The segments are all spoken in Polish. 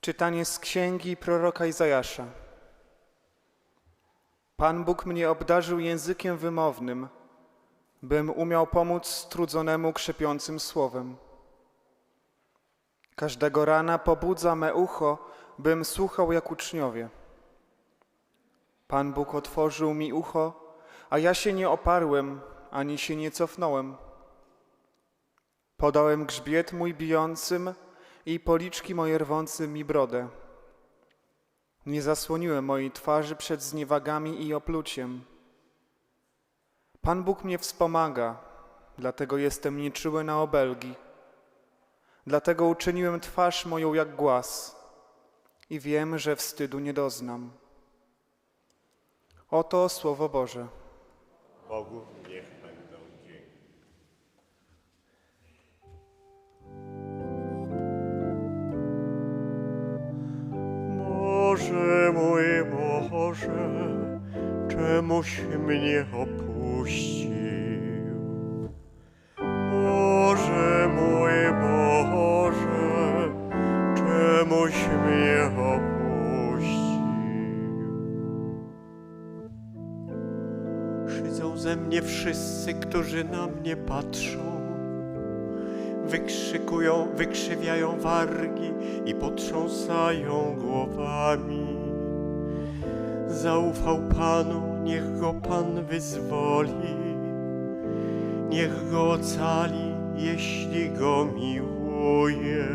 Czytanie z księgi proroka Izajasza. Pan Bóg mnie obdarzył językiem wymownym, bym umiał pomóc strudzonemu krzepiącym słowem. Każdego rana pobudza me ucho, bym słuchał jak uczniowie. Pan Bóg otworzył mi ucho, a ja się nie oparłem, ani się nie cofnąłem. Podałem grzbiet mój bijącym i policzki moje rwącym mi brodę. Nie zasłoniłem mojej twarzy przed zniewagami i opluciem. Pan Bóg mnie wspomaga, dlatego jestem nieczuły na obelgi. Dlatego uczyniłem twarz moją jak głaz i wiem, że wstydu nie doznam. Oto Słowo Boże. Bogu Boże mój Boże, czemuś mnie opuścił? Boże mój Boże, czemuś mnie opuścił? Szydzą ze mnie wszyscy, którzy na mnie patrzą. Wykrzykują, wykrzywiają wargi i potrząsają głowami. Zaufał Panu, niech go Pan wyzwoli. Niech go ocali, jeśli go miłuje.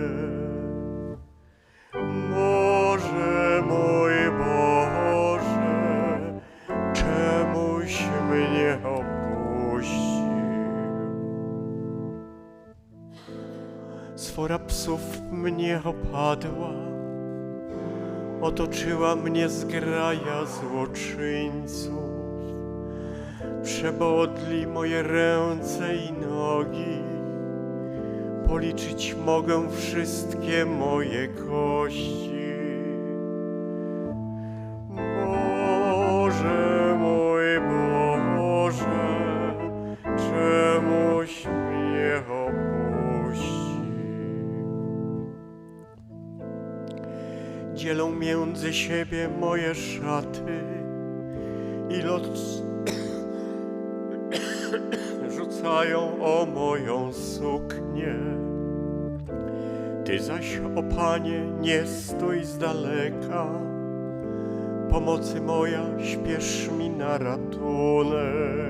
Swora psów mnie opadła, otoczyła mnie zgraja złoczyńców. Przebodli moje ręce i nogi, policzyć mogę wszystkie moje kości. Dzielą między siebie moje szaty i lot rzucają o moją suknię. Ty zaś, o Panie, nie stój z daleka. Pomocy moja, śpiesz mi na ratunek.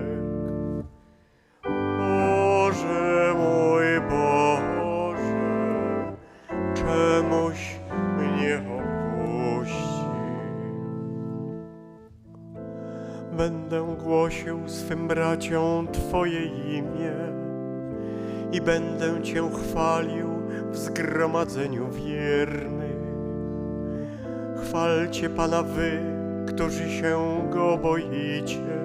Swym braciom Twoje imię i będę Cię chwalił w zgromadzeniu wiernych. Chwalcie Pana wy, którzy się Go boicie.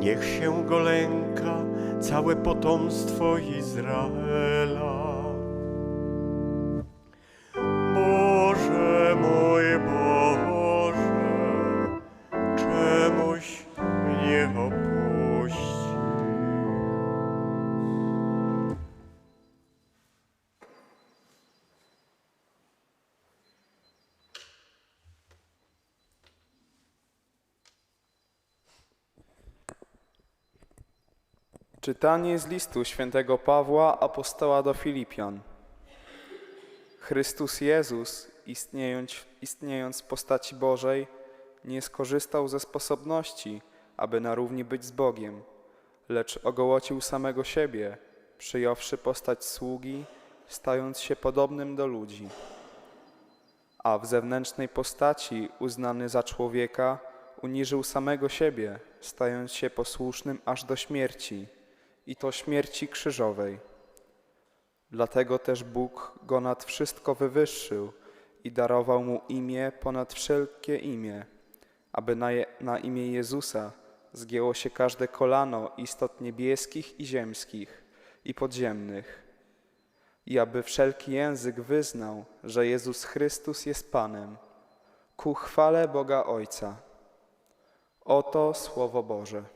Niech się Go lęka całe potomstwo Izraela. Czytanie z listu świętego Pawła, apostoła do Filipian. Chrystus Jezus, istniejąc, istniejąc w postaci Bożej, nie skorzystał ze sposobności, aby na równi być z Bogiem, lecz ogołocił samego siebie, przyjąwszy postać sługi, stając się podobnym do ludzi. A w zewnętrznej postaci, uznany za człowieka, uniżył samego siebie, stając się posłusznym aż do śmierci, i to śmierci krzyżowej. Dlatego też Bóg go nad wszystko wywyższył i darował mu imię ponad wszelkie imię, aby na, je, na imię Jezusa zgięło się każde kolano istot niebieskich i ziemskich i podziemnych, i aby wszelki język wyznał, że Jezus Chrystus jest Panem, ku chwale Boga Ojca. Oto Słowo Boże.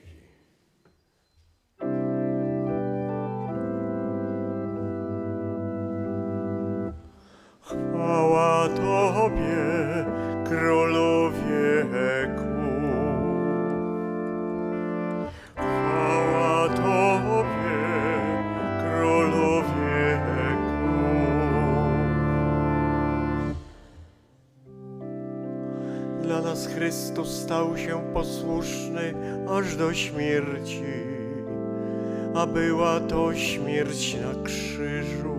Stał się posłuszny aż do śmierci, a była to śmierć na krzyżu.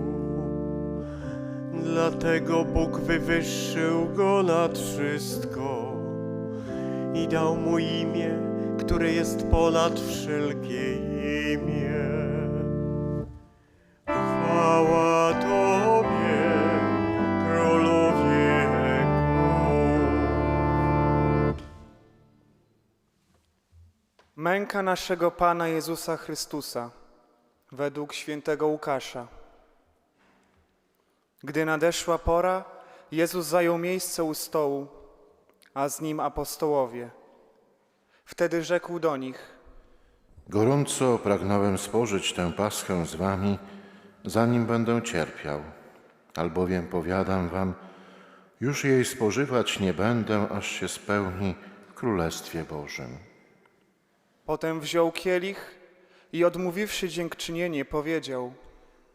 Dlatego Bóg wywyższył go nad wszystko i dał mu imię, które jest ponad wszelkie Męka naszego Pana Jezusa Chrystusa według świętego Łukasza. Gdy nadeszła pora, Jezus zajął miejsce u stołu, a z nim apostołowie. Wtedy rzekł do nich: Gorąco pragnąłem spożyć tę paschę z wami, zanim będę cierpiał, albowiem powiadam wam, już jej spożywać nie będę, aż się spełni w Królestwie Bożym. Potem wziął kielich i odmówiwszy dziękczynienie, powiedział: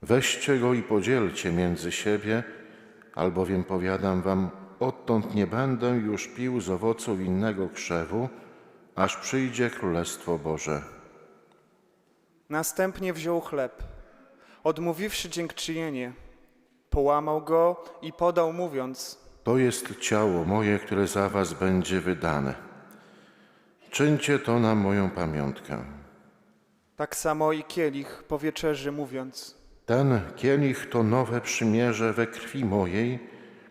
Weźcie go i podzielcie między siebie, albowiem powiadam wam, odtąd nie będę już pił z owocu innego krzewu, aż przyjdzie Królestwo Boże. Następnie wziął chleb, odmówiwszy dziękczynienie, połamał go i podał, mówiąc: To jest ciało moje, które za was będzie wydane. Czyńcie to na moją pamiątkę. Tak samo i kielich po wieczerzy, mówiąc: Ten kielich to nowe przymierze we krwi mojej,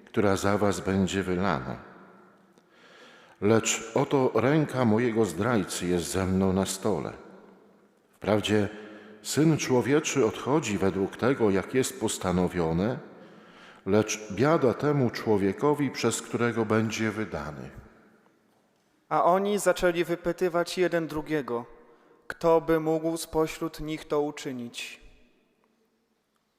która za was będzie wylana. Lecz oto ręka mojego zdrajcy jest ze mną na stole. Wprawdzie Syn Człowieczy odchodzi według tego, jak jest postanowione, lecz biada temu człowiekowi, przez którego będzie wydany. A oni zaczęli wypytywać jeden drugiego, kto by mógł spośród nich to uczynić.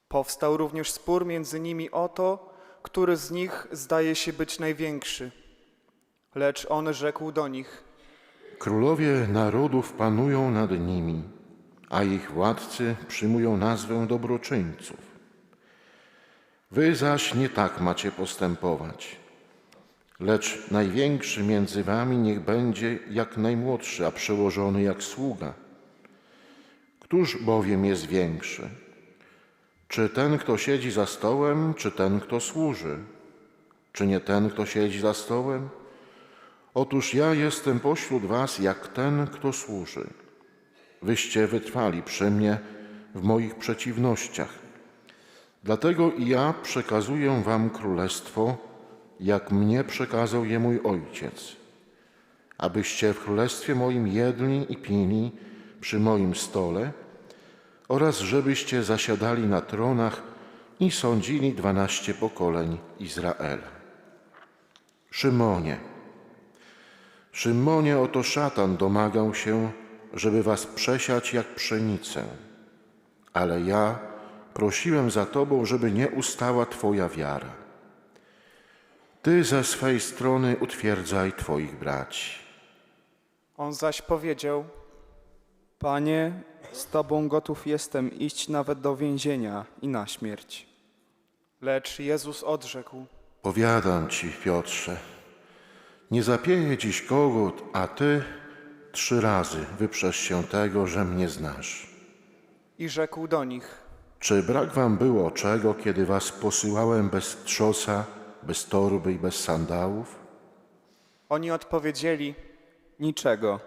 Powstał również spór między nimi o to, który z nich zdaje się być największy. Lecz on rzekł do nich: Królowie narodów panują nad nimi, a ich władcy przyjmują nazwę dobroczyńców. Wy zaś nie tak macie postępować. Lecz największy między wami niech będzie jak najmłodszy, a przełożony jak sługa. Któż bowiem jest większy? Czy ten, kto siedzi za stołem, czy ten, kto służy? Czy nie ten, kto siedzi za stołem? Otóż ja jestem pośród was jak ten, kto służy. Wyście wytrwali przy mnie w moich przeciwnościach. Dlatego i ja przekazuję wam królestwo, jak mnie przekazał je mój ojciec, abyście w królestwie moim jedli i pili przy moim stole oraz żebyście zasiadali na tronach i sądzili dwanaście pokoleń Izraela. Szymonie, Szymonie, oto szatan domagał się, żeby was przesiać jak pszenicę. Ale ja prosiłem za tobą, żeby nie ustała twoja wiara. Ty ze swej strony utwierdzaj twoich braci. On zaś powiedział: Panie, z Tobą gotów jestem iść nawet do więzienia i na śmierć. Lecz Jezus odrzekł: Powiadam ci, Piotrze, nie zapieje dziś kogut, a ty trzy razy wyprzesz się tego, że mnie znasz. I rzekł do nich: Czy brak wam było czego, kiedy was posyłałem bez trzosa, bez torby i bez sandałów? Oni odpowiedzieli: Niczego.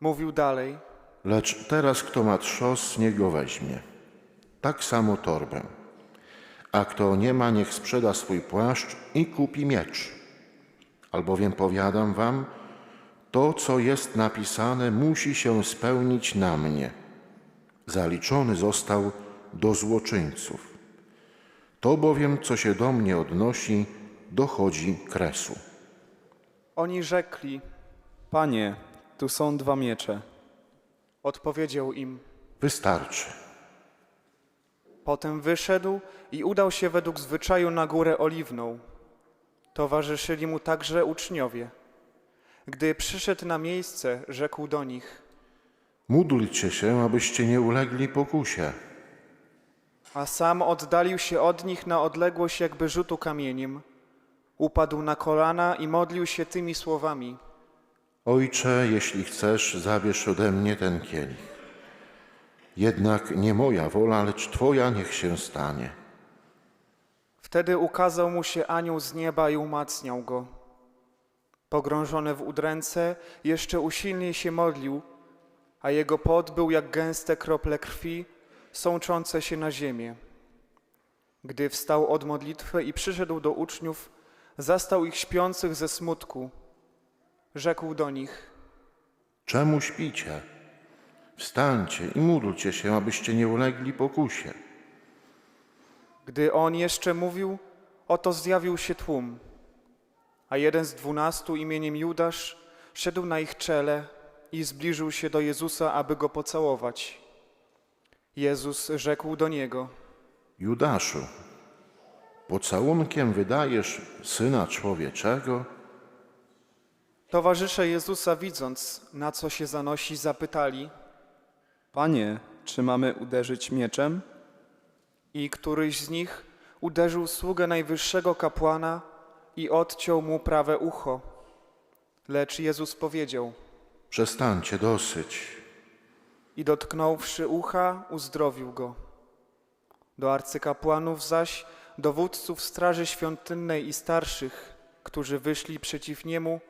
Mówił dalej: Lecz teraz kto ma trzos, niech go weźmie. Tak samo torbę. A kto nie ma, niech sprzeda swój płaszcz i kupi miecz. Albowiem powiadam wam, to, co jest napisane, musi się spełnić na mnie. Zaliczony został do złoczyńców. To bowiem, co się do mnie odnosi, dochodzi kresu. Oni rzekli: Panie, tu są dwa miecze. Odpowiedział im: Wystarczy. Potem wyszedł i udał się według zwyczaju na górę oliwną. Towarzyszyli mu także uczniowie. Gdy przyszedł na miejsce, rzekł do nich: Módlcie się, abyście nie ulegli pokusie. A sam oddalił się od nich na odległość jakby rzutu kamieniem. Upadł na kolana i modlił się tymi słowami. Ojcze, jeśli chcesz, zabierz ode mnie ten kielich. Jednak nie moja wola, lecz Twoja niech się stanie. Wtedy ukazał mu się anioł z nieba i umacniał go. Pogrążony w udręce, jeszcze usilniej się modlił, a jego pot był jak gęste krople krwi, sączące się na ziemię. Gdy wstał od modlitwy i przyszedł do uczniów, zastał ich śpiących ze smutku. Rzekł do nich: Czemu śpicie? Wstańcie i módlcie się, abyście nie ulegli pokusie. Gdy on jeszcze mówił, oto zjawił się tłum, a jeden z dwunastu imieniem Judasz szedł na ich czele i zbliżył się do Jezusa, aby go pocałować. Jezus rzekł do niego: Judaszu, pocałunkiem wydajesz Syna Człowieczego? Towarzysze Jezusa, widząc, na co się zanosi, zapytali, Panie, czy mamy uderzyć mieczem? i któryś z nich uderzył sługę najwyższego kapłana i odciął mu prawe ucho. Lecz Jezus powiedział: Przestańcie dosyć. I dotknąwszy ucha, uzdrowił go. Do arcykapłanów zaś, dowódców straży świątynnej i starszych, którzy wyszli przeciw niemu,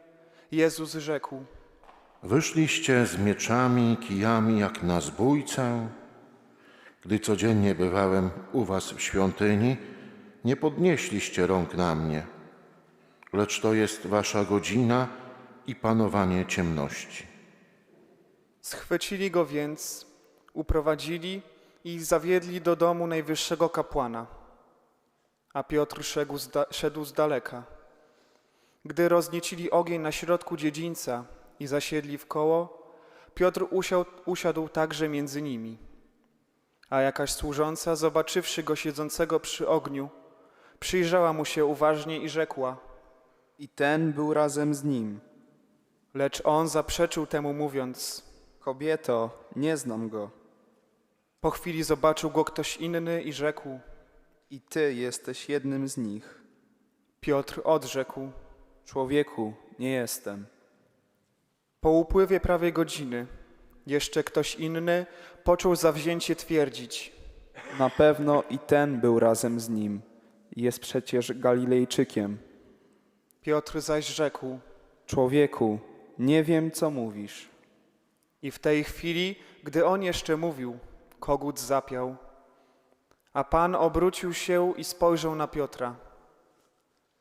Jezus rzekł: Wyszliście z mieczami kijami jak na zbójcę. Gdy codziennie bywałem u was w świątyni, nie podnieśliście rąk na mnie, lecz to jest wasza godzina i panowanie ciemności. Schwycili go więc, uprowadzili i zawiedli do domu najwyższego kapłana. A Piotr szedł z, da- szedł z daleka. Gdy rozniecili ogień na środku dziedzińca i zasiedli w koło, Piotr usiadł, usiadł także między nimi. A jakaś służąca, zobaczywszy go siedzącego przy ogniu, przyjrzała mu się uważnie i rzekła, I ten był razem z nim. lecz on zaprzeczył temu mówiąc, Kobieto, nie znam go. po chwili zobaczył go ktoś inny i rzekł, I ty jesteś jednym z nich. Piotr odrzekł, Człowieku, nie jestem. Po upływie prawie godziny jeszcze ktoś inny począł zawzięcie twierdzić. Na pewno i ten był razem z nim. Jest przecież Galilejczykiem. Piotr zaś rzekł Człowieku, nie wiem, co mówisz. I w tej chwili, gdy on jeszcze mówił, kogut zapiał. A Pan obrócił się i spojrzał na Piotra.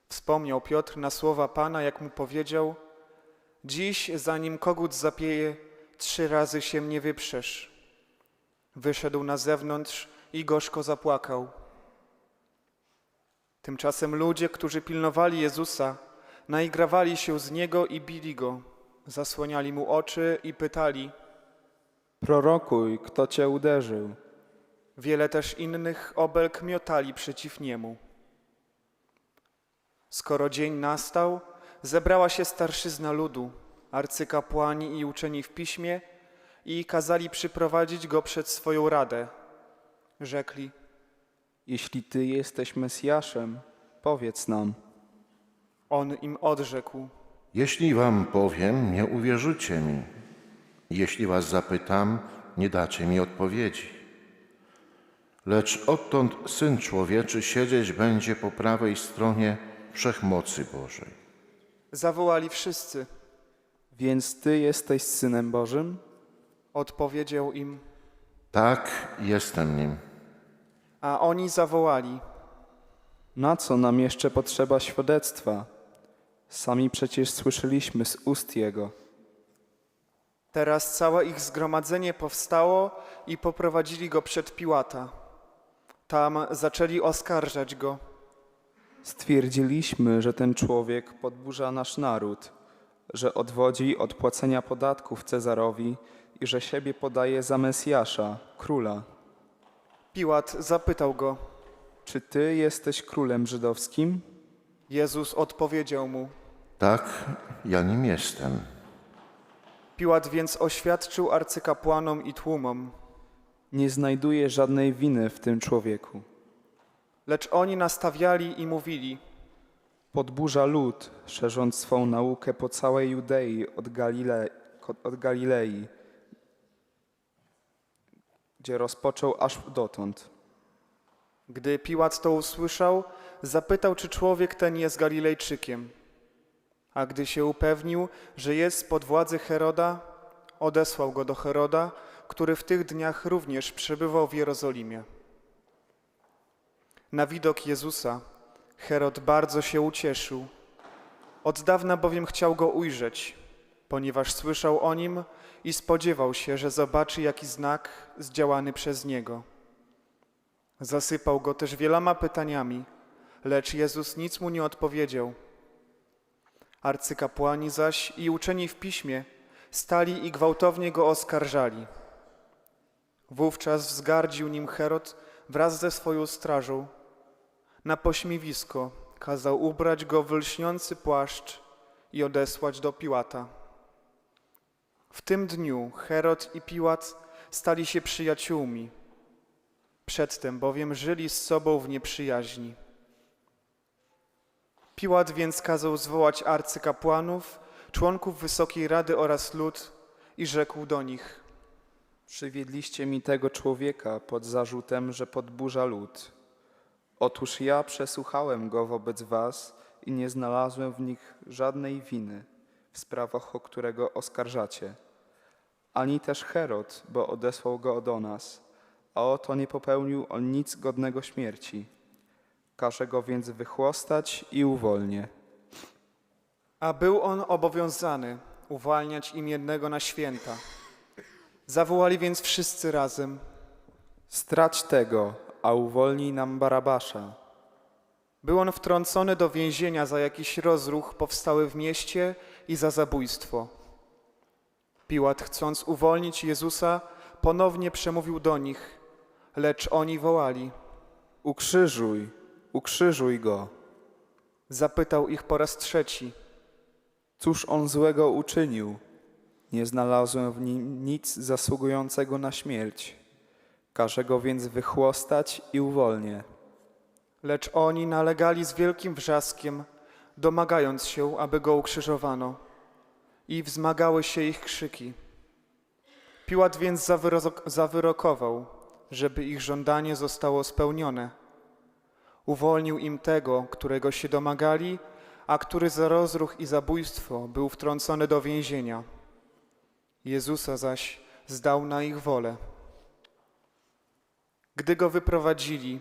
Wspomniał Piotr na słowa Pana, jak mu powiedział, dziś zanim kogut zapieje, trzy razy się nie wyprzesz. Wyszedł na zewnątrz i gorzko zapłakał. Tymczasem ludzie, którzy pilnowali Jezusa, naigrawali się z Niego i bili Go. Zasłaniali Mu oczy i pytali. Prorokuj, kto cię uderzył. Wiele też innych obelg miotali przeciw Niemu. Skoro dzień nastał, zebrała się starszyzna ludu, arcykapłani i uczeni w piśmie i kazali przyprowadzić Go przed swoją radę. Rzekli, Jeśli ty jesteś Mesjaszem, powiedz nam. On im odrzekł, Jeśli wam powiem, nie uwierzycie mi. Jeśli was zapytam, nie dacie mi odpowiedzi. Lecz odtąd Syn Człowieczy siedzieć będzie po prawej stronie Wszechmocy Bożej. zawołali wszyscy. Więc ty jesteś Synem Bożym? Odpowiedział im, Tak, jestem nim. a oni zawołali, Na co nam jeszcze potrzeba świadectwa? Sami przecież słyszeliśmy z ust Jego. Teraz całe ich zgromadzenie powstało i poprowadzili go przed Piłata. Tam zaczęli oskarżać go. Stwierdziliśmy, że ten człowiek podburza nasz naród, że odwodzi od płacenia podatków Cezarowi i że siebie podaje za Mesjasza, króla. Piłat zapytał go. Czy ty jesteś królem żydowskim? Jezus odpowiedział mu. Tak, ja nim jestem. Piłat więc oświadczył arcykapłanom i tłumom. Nie znajduję żadnej winy w tym człowieku. Lecz oni nastawiali i mówili. Podburza lud, szerząc swą naukę po całej Judei od, Galile, od Galilei, gdzie rozpoczął aż dotąd. Gdy Piłat to usłyszał, zapytał, czy człowiek ten jest Galilejczykiem. A gdy się upewnił, że jest spod władzy Heroda, odesłał go do Heroda, który w tych dniach również przebywał w Jerozolimie. Na widok Jezusa Herod bardzo się ucieszył. Od dawna bowiem chciał go ujrzeć, ponieważ słyszał o nim i spodziewał się, że zobaczy jaki znak zdziałany przez niego. Zasypał go też wieloma pytaniami, lecz Jezus nic mu nie odpowiedział. Arcykapłani zaś i uczeni w piśmie stali i gwałtownie go oskarżali. Wówczas wzgardził nim Herod wraz ze swoją strażą. Na pośmiewisko kazał ubrać go w lśniący płaszcz i odesłać do Piłata. W tym dniu Herod i Piłat stali się przyjaciółmi. Przedtem bowiem żyli z sobą w nieprzyjaźni. Piłat więc kazał zwołać arcykapłanów, członków Wysokiej Rady oraz lud i rzekł do nich: Przywiedliście mi tego człowieka pod zarzutem, że podburza lud. Otóż ja przesłuchałem go wobec was i nie znalazłem w nich żadnej winy w sprawach, o którego oskarżacie. Ani też Herod, bo odesłał go do nas, a oto nie popełnił on nic godnego śmierci. Każe go więc wychłostać i uwolnię. A był on obowiązany uwalniać im jednego na święta. Zawołali więc wszyscy razem. Strać tego, a uwolnij nam Barabasza. Był on wtrącony do więzienia za jakiś rozruch powstały w mieście i za zabójstwo. Piłat, chcąc uwolnić Jezusa, ponownie przemówił do nich, lecz oni wołali. Ukrzyżuj, ukrzyżuj go. Zapytał ich po raz trzeci. Cóż on złego uczynił? Nie znalazłem w nim nic zasługującego na śmierć. Każę go więc wychłostać i uwolnię. Lecz oni nalegali z wielkim wrzaskiem, domagając się, aby go ukrzyżowano. I wzmagały się ich krzyki. Piłat więc zawyrok- zawyrokował, żeby ich żądanie zostało spełnione. Uwolnił im tego, którego się domagali, a który za rozruch i zabójstwo był wtrącony do więzienia. Jezusa zaś zdał na ich wolę. Gdy go wyprowadzili,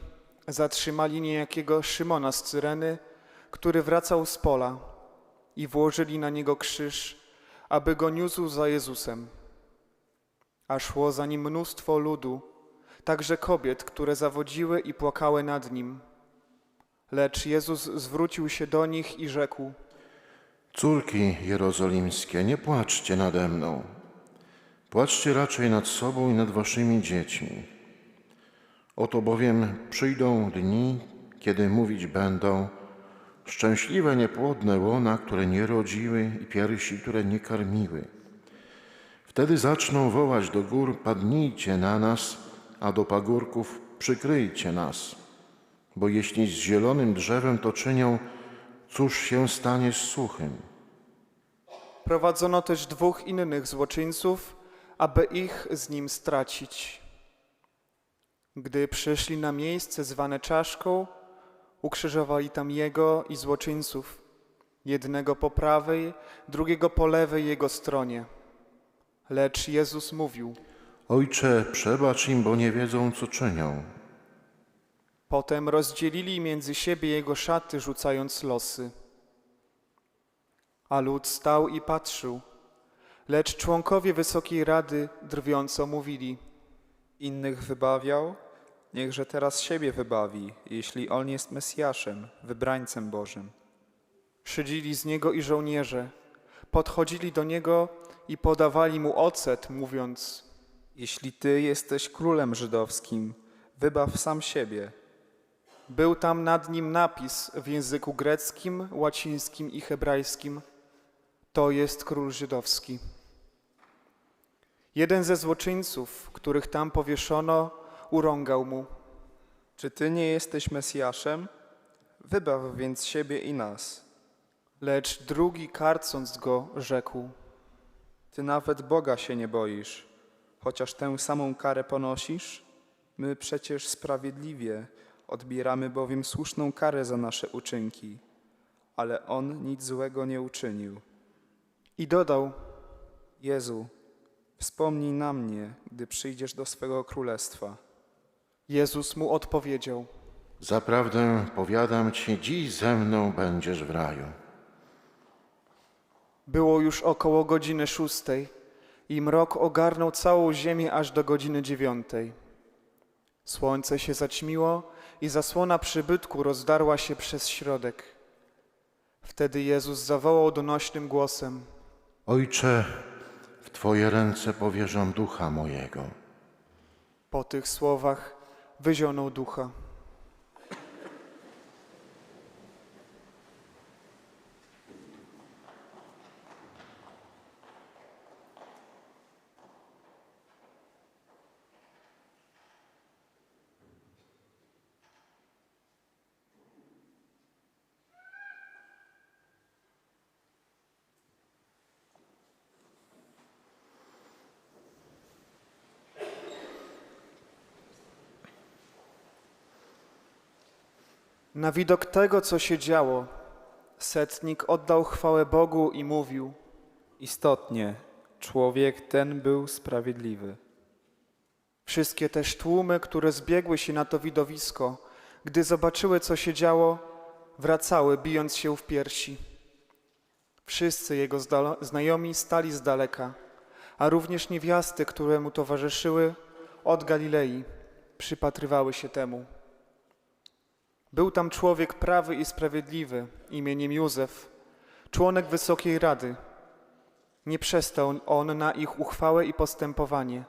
zatrzymali niejakiego Szymona z Cyreny, który wracał z pola i włożyli na niego krzyż, aby go niósł za Jezusem. A szło za nim mnóstwo ludu, także kobiet, które zawodziły i płakały nad nim. Lecz Jezus zwrócił się do nich i rzekł: Córki jerozolimskie, nie płaczcie nade mną. Płaczcie raczej nad sobą i nad waszymi dziećmi. Oto bowiem przyjdą dni, kiedy mówić będą szczęśliwe niepłodne łona, które nie rodziły i piersi, które nie karmiły. Wtedy zaczną wołać do gór, padnijcie na nas, a do pagórków przykryjcie nas. Bo jeśli z zielonym drzewem to czynią, cóż się stanie z suchym? Prowadzono też dwóch innych złoczyńców, aby ich z nim stracić. Gdy przyszli na miejsce zwane czaszką, ukrzyżowali tam jego i złoczyńców, jednego po prawej, drugiego po lewej jego stronie. Lecz Jezus mówił. Ojcze, przebacz im, bo nie wiedzą, co czynią. Potem rozdzielili między siebie jego szaty, rzucając losy. A lud stał i patrzył, lecz członkowie Wysokiej Rady drwiąco mówili. Innych wybawiał, niechże teraz siebie wybawi, jeśli on jest Mesjaszem, wybrańcem Bożym. Szydzili z niego i żołnierze. Podchodzili do niego i podawali mu ocet, mówiąc: Jeśli ty jesteś królem żydowskim, wybaw sam siebie. Był tam nad nim napis w języku greckim, łacińskim i hebrajskim: To jest król żydowski. Jeden ze złoczyńców, których tam powieszono, urągał mu: Czy ty nie jesteś Mesjaszem? Wybaw więc siebie i nas. Lecz drugi, karcąc go, rzekł: Ty nawet Boga się nie boisz, chociaż tę samą karę ponosisz? My przecież sprawiedliwie odbieramy bowiem słuszną karę za nasze uczynki, ale On nic złego nie uczynił. I dodał: Jezu, wspomnij na mnie, gdy przyjdziesz do swego królestwa. Jezus mu odpowiedział: Zaprawdę powiadam ci, dziś ze mną będziesz w raju. Było już około godziny szóstej i mrok ogarnął całą ziemię aż do godziny dziewiątej. Słońce się zaćmiło i zasłona przybytku rozdarła się przez środek. Wtedy Jezus zawołał donośnym głosem: Ojcze, w Twoje ręce powierzam ducha mojego. Po tych słowach wyzionął ducha. Na widok tego, co się działo, setnik oddał chwałę Bogu i mówił: Istotnie, człowiek ten był sprawiedliwy. Wszystkie też tłumy, które zbiegły się na to widowisko, gdy zobaczyły, co się działo, wracały, bijąc się w piersi. Wszyscy jego znajomi stali z daleka, a również niewiasty, które mu towarzyszyły od Galilei, przypatrywały się temu. Był tam człowiek prawy i sprawiedliwy, imieniem Józef, członek Wysokiej Rady. Nie przestał on na ich uchwałę i postępowanie.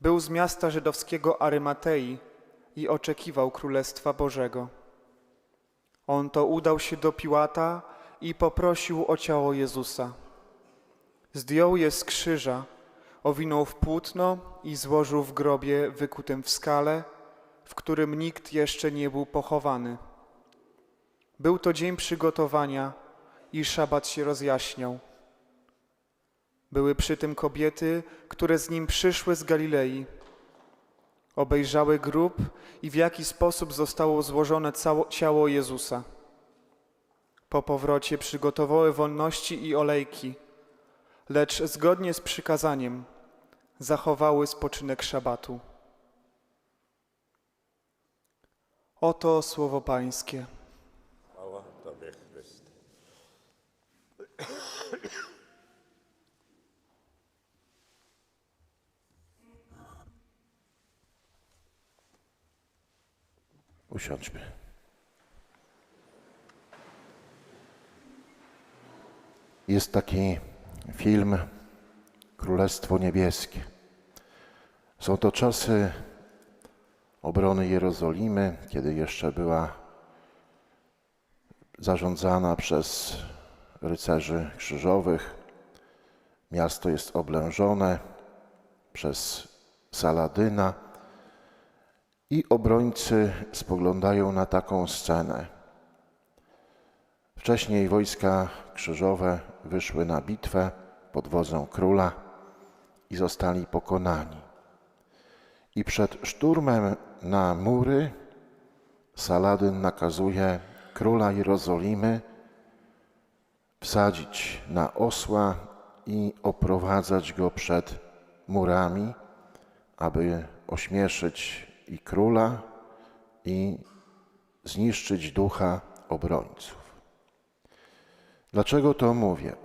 Był z miasta żydowskiego Arymatei i oczekiwał Królestwa Bożego. On to udał się do Piłata i poprosił o ciało Jezusa. Zdjął je z krzyża, owinął w płótno i złożył w grobie wykutym w skale, w którym nikt jeszcze nie był pochowany. Był to dzień przygotowania i szabat się rozjaśniał. Były przy tym kobiety, które z nim przyszły z Galilei. Obejrzały grób i w jaki sposób zostało złożone ciało Jezusa. Po powrocie przygotowały wolności i olejki, lecz zgodnie z przykazaniem zachowały spoczynek szabatu. Oto słowo Pańskie. Chwała Tobie, Chryste. Usiądźmy. Jest taki film Królestwo Niebieskie. Są to czasy obrony Jerozolimy, kiedy jeszcze była zarządzana przez rycerzy krzyżowych. Miasto jest oblężone przez Saladyna i obrońcy spoglądają na taką scenę. Wcześniej wojska krzyżowe wyszły na bitwę pod wodzą króla i zostali pokonani. I przed szturmem na mury Saladyn nakazuje króla Jerozolimy wsadzić na osła i oprowadzać go przed murami, aby ośmieszyć i króla, i zniszczyć ducha obrońców. Dlaczego to mówię?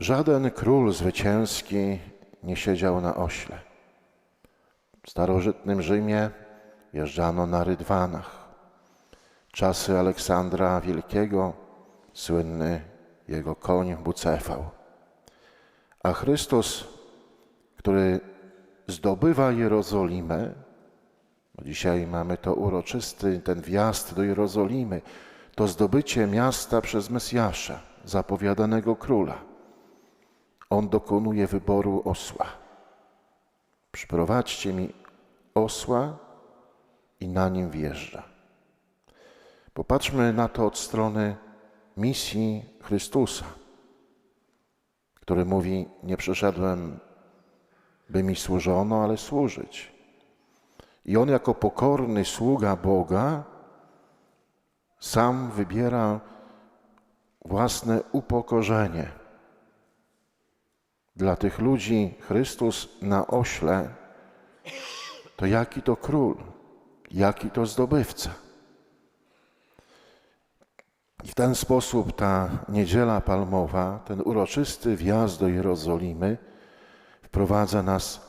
Żaden król zwycięski nie siedział na ośle. W starożytnym Rzymie jeżdżano na rydwanach. Czasy Aleksandra Wielkiego, słynny jego koń Bucefał. A Chrystus, który zdobywa Jerozolimę, Dzisiaj mamy to uroczysty, ten wjazd do Jerozolimy, to zdobycie miasta przez Mesjasza, zapowiadanego króla. On dokonuje wyboru osła. Przyprowadźcie mi osła i na nim wjeżdża. Popatrzmy na to od strony misji Chrystusa, który mówi: Nie przyszedłem, by mi służono, ale służyć. I on, jako pokorny sługa Boga, sam wybiera własne upokorzenie. Dla tych ludzi Chrystus na ośle to jaki to król, jaki to zdobywca. I w ten sposób ta niedziela palmowa, ten uroczysty wjazd do Jerozolimy wprowadza nas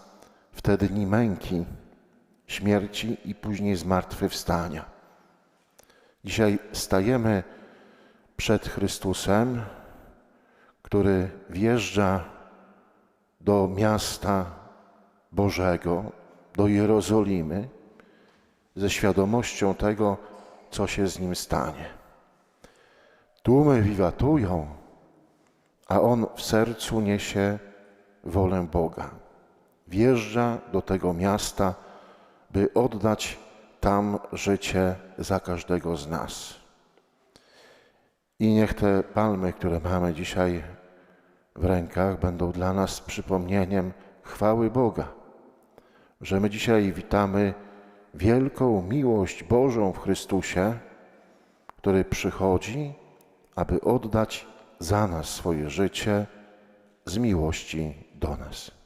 w te dni męki, śmierci i później zmartwychwstania. Dzisiaj stajemy przed Chrystusem, który wjeżdża do miasta Bożego, do Jerozolimy, ze świadomością tego, co się z nim stanie. Tłumy wiwatują, a on w sercu niesie wolę Boga. Wjeżdża do tego miasta, by oddać tam życie za każdego z nas. I niech te palmy, które mamy dzisiaj w rękach, będą dla nas przypomnieniem chwały Boga, że my dzisiaj witamy wielką miłość Bożą w Chrystusie, który przychodzi, aby oddać za nas swoje życie z miłości do nas.